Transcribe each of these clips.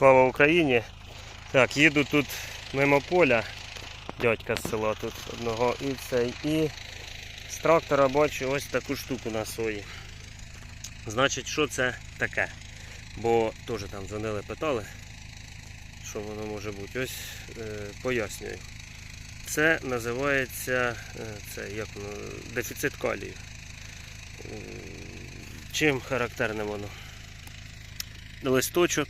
Слава Україні! Так, їду тут мимо поля, дядька з села тут одного і цей. І з трактора бачу ось таку штуку на сої. Значить, що це таке? Бо теж там дзвонили, питали, що воно може бути. Ось е, пояснюю. Це називається е, це, як воно, дефіцит калію. Чим характерне воно? Листочок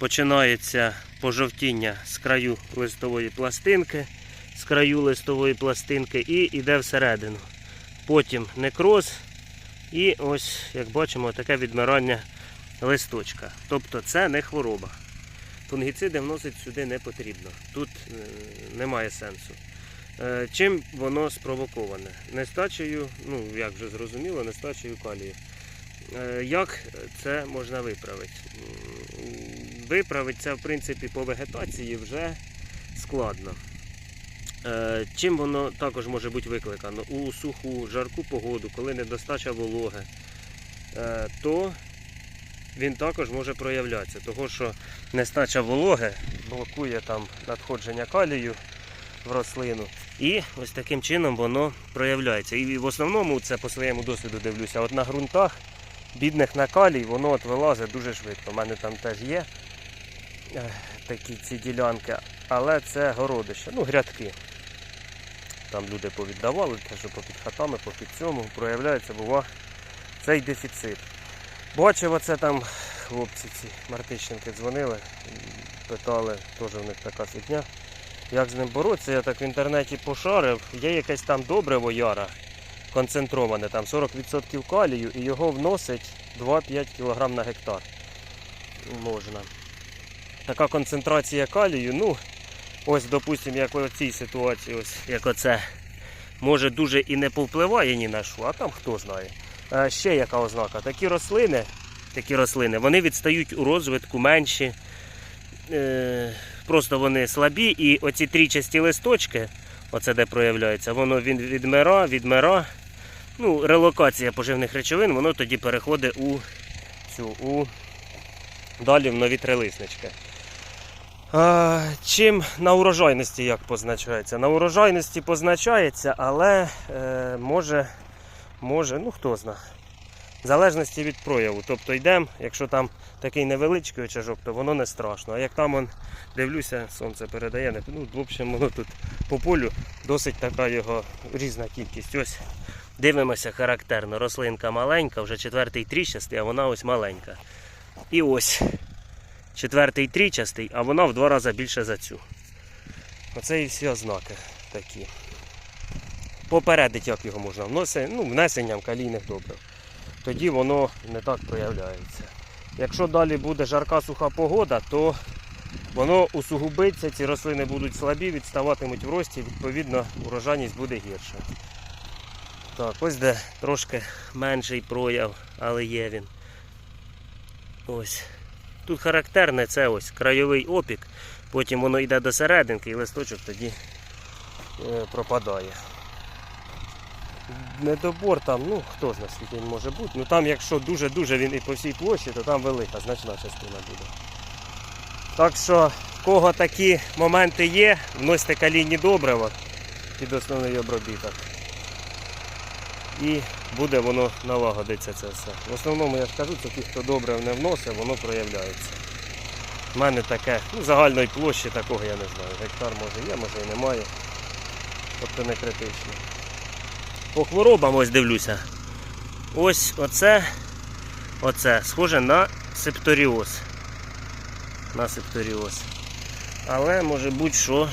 починається пожовтіння з краю листової пластинки, з краю листової пластинки і йде всередину. Потім некроз і ось, як бачимо, таке відмирання листочка. Тобто це не хвороба. Фунгіциди вносити сюди не потрібно. Тут е, немає сенсу. Е, Чим воно спровоковане? Нестачею, ну як вже зрозуміло, нестачею калію. Е, Як це можна виправити? М, Виправити це, в принципі, по вегетації вже складно. Е, Чим воно також може бути викликано? У суху, жарку погоду, коли недостача вологи, е, то він також може проявлятися, того що нестача вологи блокує там надходження калію в рослину. І ось таким чином воно проявляється. І в основному це по своєму досвіду дивлюся. От на ґрунтах бідних на калій, воно от вилазить дуже швидко. У мене там теж є такі ці ділянки, але це городище, ну грядки. Там люди повіддавали, те, що попід хатами, попід цьому проявляється, бува цей дефіцит. Бачив оце там хлопці ці Мартищенки дзвонили, питали, теж в них така фігня. Як з ним боротися, я так в інтернеті пошарив. Є якесь там добриво яра, концентроване, там 40% калію, і його вносить 2-5 кг на гектар. Можна. Така концентрація калію, ну, ось, допустимо, як в цій ситуації, ось як оце, може дуже і не повпливає ні на що, а там хто знає. А ще яка ознака? Такі рослини, такі рослини, вони відстають у розвитку менші. Е, просто вони слабі, і оці трічасті листочки, оце де проявляється, воно він відмира, відмира. Ну, релокація поживних речовин, воно тоді переходить у цю, у далі в нові трилиснички. Чим на урожайності як позначається? На урожайності позначається, але е, може, може, ну хто знає. В залежності від прояву. Тобто йдемо, якщо там такий невеличкий очажок, то воно не страшно. А як там он, дивлюся, сонце передає, не- ну, в общем, воно тут по полю досить така його різна кількість. Ось дивимося характерно. Рослинка маленька, вже четвертий тріщастий, а вона ось маленька. І ось четвертий трічастий, а вона в два рази більше за цю. Оце і всі ознаки такі. Попередить, як його можна вносити, ну, внесенням калійних добрив. Тоді воно не так проявляється. Якщо далі буде жарка суха погода, то воно усугубиться, ці рослини будуть слабі, відставатимуть в рості, відповідно урожайність буде гірша. Так, ось де трошки менший прояв, але є він. Ось. Тут характерне це ось краєвий опік, потім воно йде до серединки і листочок тоді е, пропадає. Недобор там, ну хто знає, скільки він може бути. Ну там, якщо дуже-дуже він і по всій площі, то там велика, значна частина буде. Так що, в кого такі моменти є, вносьте калійні добрива під основний обробіток. І буде воно налагодиться це все. В основному я ж кажу, це ті, хто добре не вносить, воно проявляється. У мене таке, ну загальної площі такого я не знаю. Гектар може є, може і немає. Тобто не критично. По хворобам ось дивлюся. Ось оце, оце схоже на септоріоз. На септоріоз. Але може бути що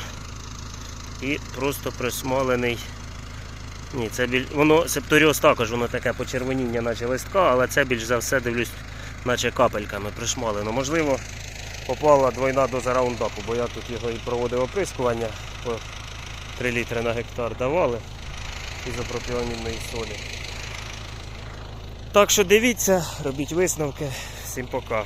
і просто присмолений. Ні, це біль... воно септоріоз також, воно таке почервоніння, наче листка, але це більш за все дивлюсь, наче капельками пришмалено. Можливо, попала двойна доза раундапу, бо я тут його і проводив оприскування по 3 літри на гектар давали ізопропіонільної солі. Так що дивіться, робіть висновки. Всім пока.